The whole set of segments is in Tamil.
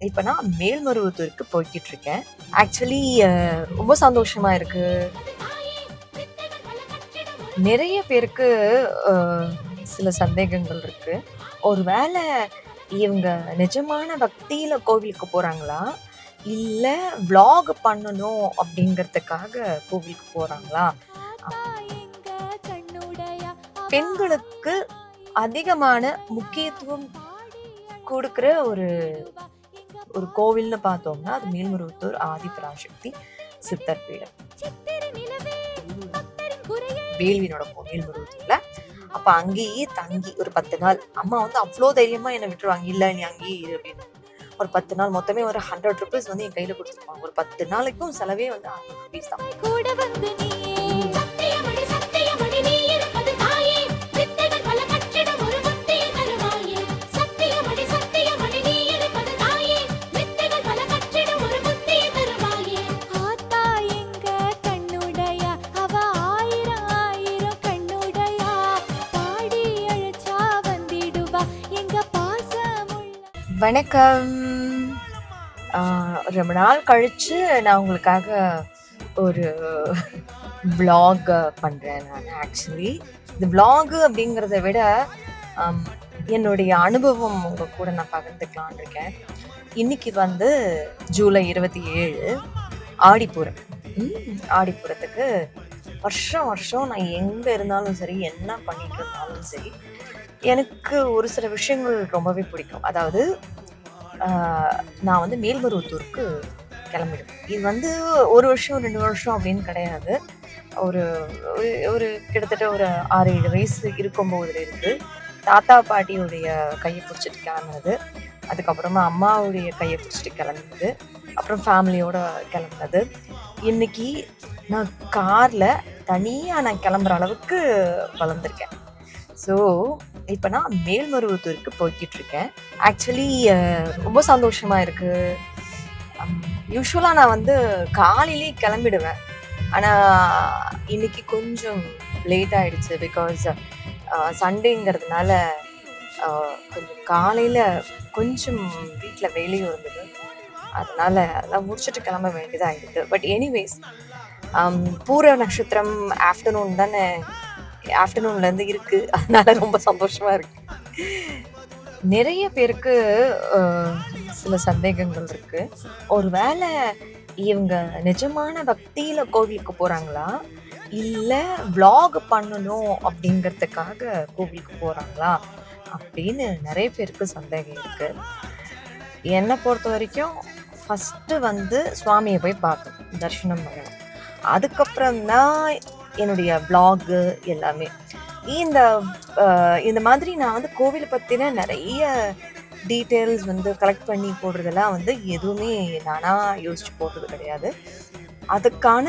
இப்போ நான் மேல்மருவத்தூருக்கு போய்கிட்டு இருக்கேன் ஆக்சுவலி ரொம்ப சந்தோஷமா இருக்கு. நிறைய பேருக்கு சில சந்தேகங்கள் இருக்கு. ஒருவேளை இவங்க நிஜமான பக்தியில கோவிலுக்கு போறாங்களா? இல்லை vlog பண்ணணும் அப்படிங்கிறதுக்காக கோவிலுக்கு போகிறாங்களா பெண்களுக்கு அதிகமான முக்கியத்துவம் கொடுக்குற ஒரு ஒரு கோவில்னு பார்த்தோம்னா அது மேல்முருகத்தூர் ஆதி பராசக்தி சித்தர் பீடம். வேள்வி கோவில் முருகத்தூர்ல அப்ப அங்கேயே தங்கி ஒரு பத்து நாள். அம்மா வந்து அவ்வளோ தைரியமா என்னை விட்டுருவாங்க. இல்ல நீ அங்கேயே இரு அப்படின்னு. ஒரு பத்து நாள் மொத்தமே ஒரு ஹண்ட்ரட் ருபீஸ் வந்து என் கையில கொடுத்துருப்பாங்க. ஒரு பத்து நாளைக்கும் செலவே வந்து ஹண்ட்ரட் ருபீஸ் தான். வணக்கம். ரொம்ப நாள் கழிச்சு நான் உங்களுக்காக ஒரு vlog பண்ணுறேன் நான் ஆக்சுவலி இந்த vlog அப்படிங்கிறத விட என்னுடைய அனுபவம் உங்கள் கூட நான் பகிர்ந்துக்கலான் இருக்கேன். இன்னைக்கு வந்து ஜூலை இருபத்தி ஏழு ஆடிப்பூரம். ஆடிப்பூரத்துக்கு வருஷம் வருஷம் நான் எங்கே இருந்தாலும் சரி என்ன பண்ணிட்டு இருந்தாலும் சரி எனக்கு ஒரு சில விஷயங்கள் ரொம்பவே பிடிக்கும். அதாவது நான் வந்து மேல்மருவத்தூருக்கு கிளம்பிடுவேன். இது வந்து ஒரு வருஷம் ரெண்டு வருஷம் அப்படின்னு கிடையாது. ஒரு ஒரு- ஒரு கிட்டத்தட்ட ஒரு ஆறு ஏழு வயசு இருக்கும்போதுல இருந்து தாத்தா பாட்டியுடைய கையை பிடிச்சிட்டு கிளம்புனது. அதுக்கப்புறமா அம்மாவுடைய கையை பிடிச்சிட்டு கிளம்புனது. அப்புறம் ஃபேமிலியோட கிளம்புனது. இன்னைக்கு நான் காரில் தனியாக நான் கிளம்புற அளவுக்கு வளர்ந்துருக்கேன். ஸோ இப்போ நான் மேல்மருவத்தூருக்கு போய்கிட்டு இருக்கேன் ஆக்சுவலி ரொம்ப சந்தோஷமாக இருக்குது யூஸ்வலாக நான் வந்து காலையிலே கிளம்பிடுவேன். ஆனால் இன்னைக்கு கொஞ்சம் லேட் ஆகிடுச்சு பிகாஸ் சண்டேங்கிறதுனால கொஞ்சம் காலையில் கொஞ்சம் வீட்டில் வேலையும் இருந்தது. அதனால் அதெல்லாம் முடிச்சுட்டு கிளம்ப வேண்டியதாகிடுது பட் எனிவேஸ் பூர நட்சத்திரம் ஆஃப்டர்நூன் தானே ஆஃப்டர்நூன்லேருந்து இருக்குது அதனால் ரொம்ப சந்தோஷமாக இருக்கு. நிறைய பேருக்கு சில சந்தேகங்கள் இருக்குது ஒரு வேளை இவங்க நிஜமான பக்தியில் கோவிலுக்கு போகிறாங்களா இல்லை vlog பண்ணணும் அப்படிங்கிறதுக்காக கோவிலுக்கு போகிறாங்களா அப்படின்னு நிறைய பேருக்கு சந்தேகம் இருக்குது என்னை பொறுத்த வரைக்கும் ஃபஸ்ட்டு வந்து சுவாமியை போய் பார்க்கணும் தரிசனம் பண்ணணும். அதுக்கப்புறம் தான் என்னுடைய vlog எல்லாமே. இந்த இந்த மாதிரி நான் வந்து கோவிலை பற்றின நிறைய டீட்டெயில்ஸ் வந்து கலெக்ட் பண்ணி போடுறதெல்லாம் வந்து எதுவுமே நானாக யோசிச்சு போடுறது கிடையாது. அதுக்கான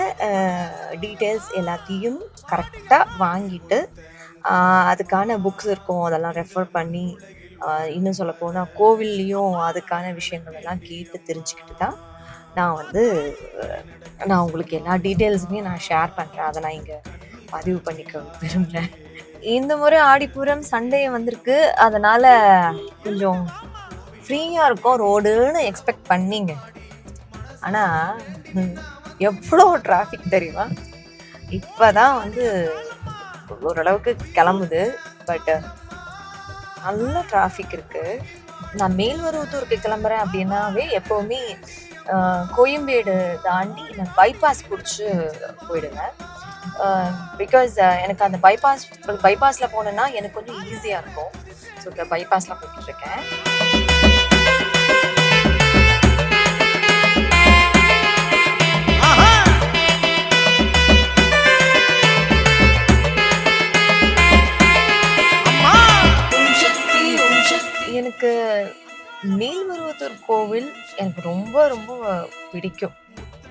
டீட்டெயில்ஸ் எல்லாத்தையும் கரெக்டாக வாங்கிட்டு அதுக்கான புக்ஸ் இருக்கும். அதெல்லாம் ரெஃபர் பண்ணி இன்னும் சொல்ல போனால் கோவில்லையும் அதுக்கான விஷயங்கள் எல்லாம் கேட்டு தெரிஞ்சுக்கிட்டு தான் நான் வந்து நான் உங்களுக்கு எல்லா டீட்டெயில்ஸுமே நான் ஷேர் பண்ணுறேன் அதை நான் இங்கே பதிவு பண்ணிக்க விரும்புகிறேன் இந்த முறை ஆடிப்பூரம் சண்டே வந்திருக்கு. அதனால் கொஞ்சம் ஃப்ரீயாக இருக்கும். ரோடுன்னு எக்ஸ்பெக்ட் பண்ணிங்க. ஆனால் எவ்வளோ டிராஃபிக் தெரியுமா? இப்போ தான் வந்து ஓரளவுக்கு கிளம்புது. பட் நல்ல டிராஃபிக் இருக்குது நான் மேல்வருவத்தூருக்கு கிளம்புறேன் அப்படின்னாவே எப்போவுமே கோயம்பேடு தாண்டி நான் பைபாஸ் பிடிச்சி போயிடுவேன். பிகாஸ் எனக்கு அந்த பைபாஸ் பைபாஸில் போனேன்னா எனக்கு கொஞ்சம் ஈஸியாக இருக்கும். ஸோ இப்போ பைபாஸில் போய்கிட்டு இருக்கேன். மேல்மருவத்தூர் கோவில் எனக்கு ரொம்ப ரொம்ப பிடிக்கும்.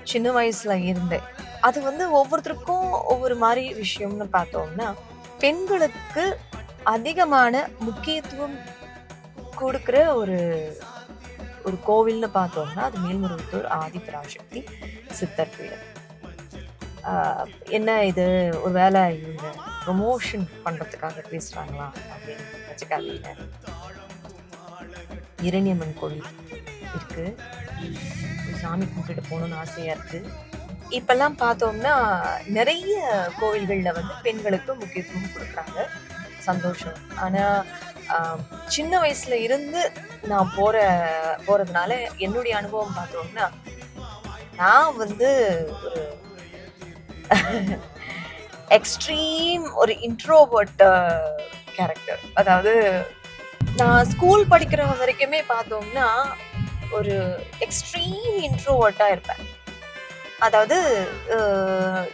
சின்ன வயசுல இருந்தேன் அது வந்து ஒவ்வொருத்தருக்கும் ஒவ்வொரு மாதிரி விஷயம்னு பார்த்தோம்னா பெண்களுக்கு அதிகமான முக்கியத்துவம் கொடுக்குற ஒரு ஒரு கோவில்னு பார்த்தோம்னா அது மேல்மருவத்தூர் ஆதிபராசக்தி சித்தர் கோயில் என்ன இது? ஒரு வேலை இவங்க ப்ரொமோஷன் பண்ணுறதுக்காக பேசுகிறாங்களா அப்படின்னு வச்சுக்காதீங்க இரணியம்மன் கோவில் இருக்குது சாமி கும்பிட்டுட்டு போகணும்னு ஆசையாக இருக்குது இப்போல்லாம் பார்த்தோம்னா நிறைய கோவில்களில் வந்து பெண்களுக்கு முக்கியத்துவம் கொடுக்குறாங்க. சந்தோஷம். ஆனால் சின்ன வயசில் இருந்து நான் போகிற போகிறதுனால என்னுடைய அனுபவம் பார்த்தோம்னா நான் வந்து ஒரு எக்ஸ்ட்ரீம் ஒரு இன்ட்ரோவர்ட் கேரக்டர் அதாவது நான் ஸ்கூல் படிக்கிற வரைக்குமே பார்த்தோம்னா ஒரு எக்ஸ்ட்ரீம் இன்ட்ரோவர்ட்டாக இருப்பேன். அதாவது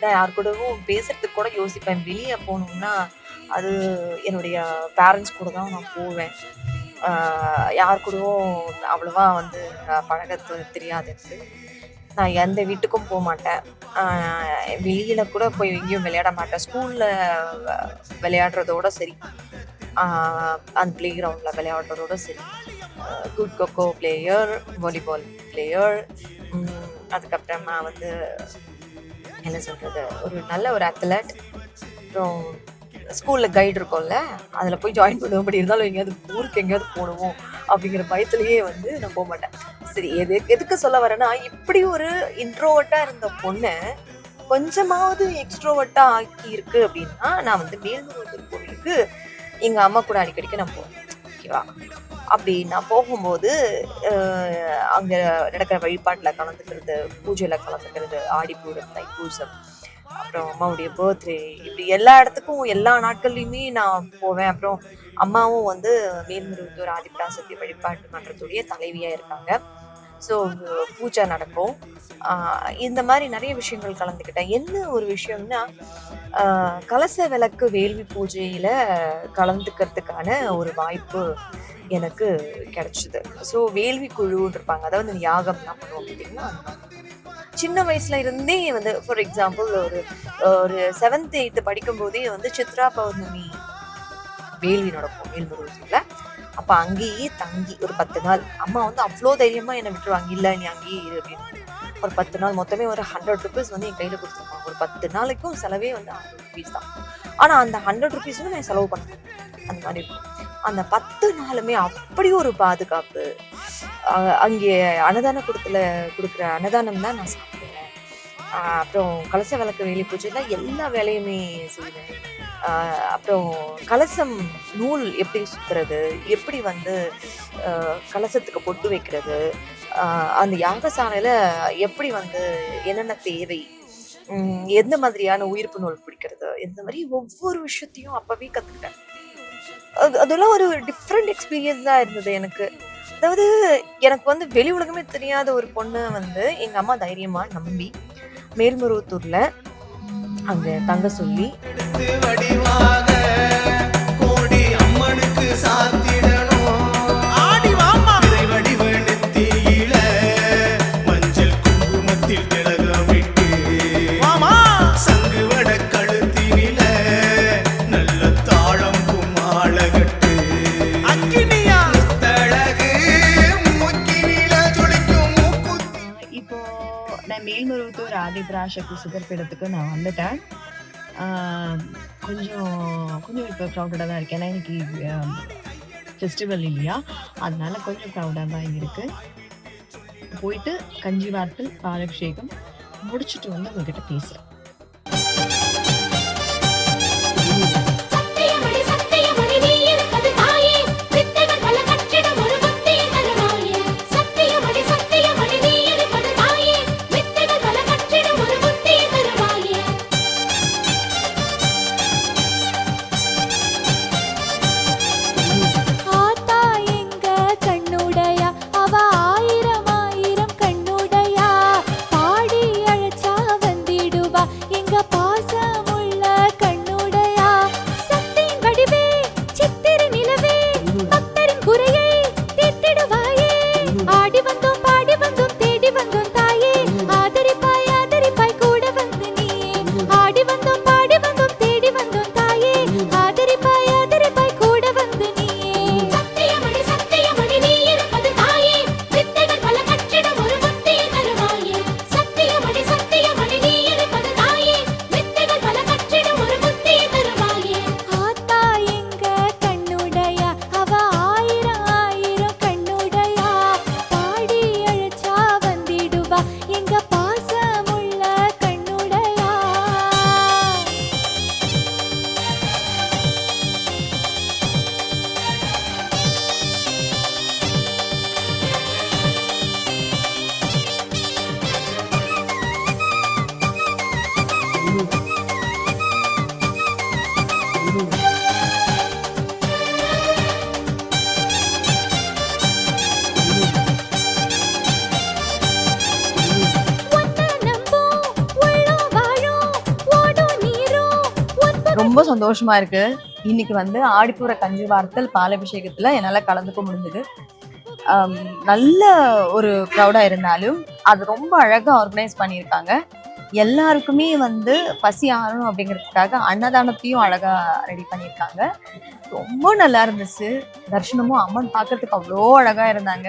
நான் யார் கூடவும் பேசுறதுக்கு கூட யோசிப்பேன். வெளியே போகணும்னா அது என்னுடைய பேரண்ட்ஸ் கூட தான் நான் போவேன். யார் கூடவும் அவ்வளோவா வந்து நான் பழகத்து தெரியாது எனக்கு. நான் எந்த வீட்டுக்கும் போக மாட்டேன். வெளியில் கூட போய் எங்கேயும் விளையாட மாட்டேன். ஸ்கூலில் விளையாடுறதோட சரி. அந்த பிளே கிரவுண்டில் விளையாடுறதோட சரி. Good kho kho player volleyball player அதுக்கப்புறமா வந்து என்ன சொல்கிறது ஒரு நல்ல ஒரு அத்லட் அப்புறம் ஸ்கூலில் கைடு இருக்கும்ல அதில் போய் ஜாயின் பண்ணுவோம். அப்படி இருந்தாலும் எங்கேயாவது ஊருக்கு எங்கேயாவது போடுவோம் அப்படிங்கிற பயத்துலேயே வந்து நான் போக மாட்டேன். சரி எது எதுக்கு சொல்ல வரேன்னா இப்படி ஒரு இன்ட்ரோவர்ட்டாக இருந்த பொண்ணை கொஞ்சமாவது எக்ஸ்ட்ரோவர்ட்டாக ஆக்கி இருக்கு அப்படின்னா நான் வந்து மேல்மருவத்தூர் கோவிலுக்கு எங்கள் அம்மா கூட அடிக்கடிக்கு நான் போவேன். ஓகேவா? அப்படி நான் போகும்போது அங்கே நடக்கிற வழிபாட்டில் கலந்துக்கிறது பூஜையில் கலந்துக்கிறது ஆடிப்பூரம் தைப்பூசம் அப்புறம் அம்மாவுடைய பர்த்டே இப்படி எல்லா இடத்துக்கும் எல்லா நாட்கள்லையுமே நான் போவேன். அப்புறம் அம்மாவும் வந்து மேல்முருகத்தூர் ஆதிபராசக்தி வழிபாட்டு மன்றத்துடைய தலைவியாக இருக்காங்க. ஸோ பூஜை நடக்கும். இந்த மாதிரி நிறைய விஷயங்கள் கலந்துக்கிட்டேன். என்ன ஒரு விஷயம்னா கலச விளக்கு வேள்வி பூஜையில் கலந்துக்கிறதுக்கான ஒரு வாய்ப்பு எனக்கு கிடைச்சிது. ஸோ வேள்வி குழுன்னு இருப்பாங்க. அதாவது இந்த யாகம்லாம் பண்ணுவோம் அப்படின்னா சின்ன வயசுல இருந்தே வந்து ஃபார் எக்ஸாம்பிள் ஒரு ஒரு செவன்த் எயித்து படிக்கும் போதே வந்து சித்ரா பௌர்ணமி வேள்வி நடக்கும். வேல்முருகத்தில் அப்ப அங்கேயே தங்கி ஒரு பத்து நாள். அம்மா வந்து அவ்வளோ தைரியமா என்னை விட்டுருவாங்க இல்ல நீ அங்கேயே இரு அப்படின்னு. ஒரு பத்து நாள் மொத்தமே ஒரு ஹண்ட்ரட் ருபீஸ் வந்து என் கையில கொடுத்துருவாங்க ஒரு பத்து நாளைக்கும் செலவே வந்து ஹண்ட்ரட் ருபீஸ் தான். ஆனா அந்த ஹண்ட்ரட் ருபீஸும் நான் செலவு பண்ணேன் அந்த மாதிரி இருக்கும். அந்த பத்து நாளுமே அப்படி ஒரு பாதுகாப்பு. அங்கே அன்னதான கூடத்தில் கொடுக்குற அன்னதானம் தான் நான் சாப்பிடுவேன். அப்புறம் கலச விளக்கு வேலி பூஜையில எல்லா வேலையுமே செய்வேன். அப்புறம் கலசம் நூல் எப்படி சுற்றுறது எப்படி வந்து கலசத்துக்கு பொட்டு வைக்கிறது? அந்த யாகசாலையில் எப்படி வந்து என்னென்ன தேவை? எந்த மாதிரியான உயிர்ப்பு நூல் பிடிக்கிறது? இந்த மாதிரி ஒவ்வொரு விஷயத்தையும் அப்போவே கற்றுக்கிட்டேன் அது அதெல்லாம் ஒரு டிஃப்ரெண்ட் எக்ஸ்பீரியன்ஸ் தான் இருந்தது எனக்கு. அதாவது எனக்கு வந்து வெளி உலகமே தெரியாத ஒரு பொண்ணு வந்து எங்கள் அம்மா தைரியமாக நம்பி மேல்மருவத்தூரில் அங்க தங்க சொல்லி மேல்மருவத்தூர் சுகர் பீடத்துக்கு நான் வந்துட்டேன். கொஞ்சம் கொஞ்சம் இப்போ க்ரௌடடாக தான் இருக்கேன். ஏன்னா இன்னைக்கு ஃபெஸ்டிவல் இல்லையா? அதனால கொஞ்சம் க்ரௌடாக தான் இருக்கு. போயிட்டு கஞ்சி வார்த்தல் பாலபிஷேகம் முடிச்சுட்டு வந்து உங்ககிட்ட பேசுகிறேன் ரொம்ப சந்தோஷமா இருக்கு. இன்னைக்கு வந்து ஆடிப்புற கஞ்சி வார்த்தல் பாலாபிஷேகத்துல என்னால கலந்துக்க முடிஞ்சது. நல்ல ஒரு க்ரௌடா இருந்தாலும் அது ரொம்ப அழகா ஆர்கனைஸ் பண்ணியிருக்காங்க. எல்லாருக்குமே வந்து பசி ஆறணும் அப்படிங்கிறதுக்காக அன்னதானத்தையும் அழகா ரெடி பண்ணியிருக்காங்க. ரொம்ப நல்லா இருந்துச்சு. தர்ஷனமும் அம்மன் பார்க்கறதுக்கு அவ்வளோ அழகா இருந்தாங்க.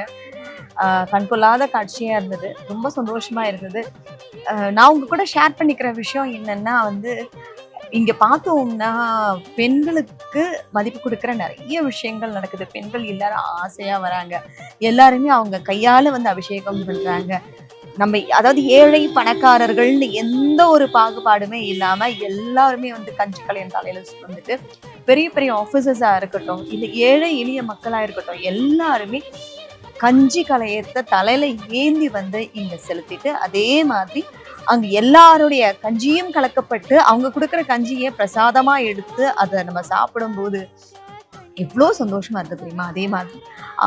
கண்கொள்ளாத காட்சியாக இருந்தது. ரொம்ப சந்தோஷமா இருந்தது. நான் உங்க கூட ஷேர் பண்ணிக்கிற விஷயம் என்னன்னா வந்து இங்க பார்த்தோம்னா பெண்களுக்கு மதிப்பு கொடுக்குற நிறைய விஷயங்கள் நடக்குது. பெண்கள் எல்லாரும் ஆசையா வராங்க. எல்லாருமே அவங்க கையால வந்து அபிஷேகம் பண்றாங்க. நம்ம அதாவது ஏழை பணக்காரர்கள்னு எந்த ஒரு பாகுபாடுமே இல்லாம எல்லாருமே வந்து கஞ்சி கலையன் தலையில வந்துட்டு பெரிய பெரிய ஆஃபீஸர்ஸா இருக்கட்டும் இல்லை ஏழை எளிய மக்களா இருக்கட்டும் எல்லாருமே கஞ்சி கலையத்தை தலையில ஏந்தி வந்து இங்க செலுத்திட்டு அதே மாதிரி அங்கே எல்லாருடைய கஞ்சியும் கலக்கப்பட்டு அவங்க கொடுக்குற கஞ்சியை பிரசாதமாக எடுத்து அதை நம்ம சாப்பிடும்போது எவ்வளோ சந்தோஷமாக இருக்குது தெரியுமா? அதே மாதிரி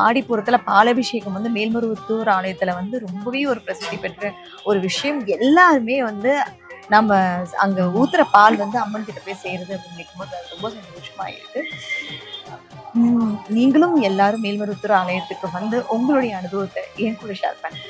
ஆடிப்புறத்துல பாலபிஷேகம் வந்து மேல்மருவத்தூர் ஆலயத்தில் வந்து ரொம்பவே ஒரு பிரசித்தி பெற்ற ஒரு விஷயம். எல்லாருமே வந்து நம்ம அங்கே ஊத்துற பால் வந்து அம்மன் கிட்ட போய் செய்கிறது அப்படின்னு நினைக்கும்போது அது ரொம்ப சந்தோஷமாக இருக்கு. நீங்களும் எல்லாரும் மேல்மருவத்தூர் ஆலயத்துக்கு வந்து உங்களுடைய அனுபவத்தை என் கூட ஷேர் பண்ணுங்க.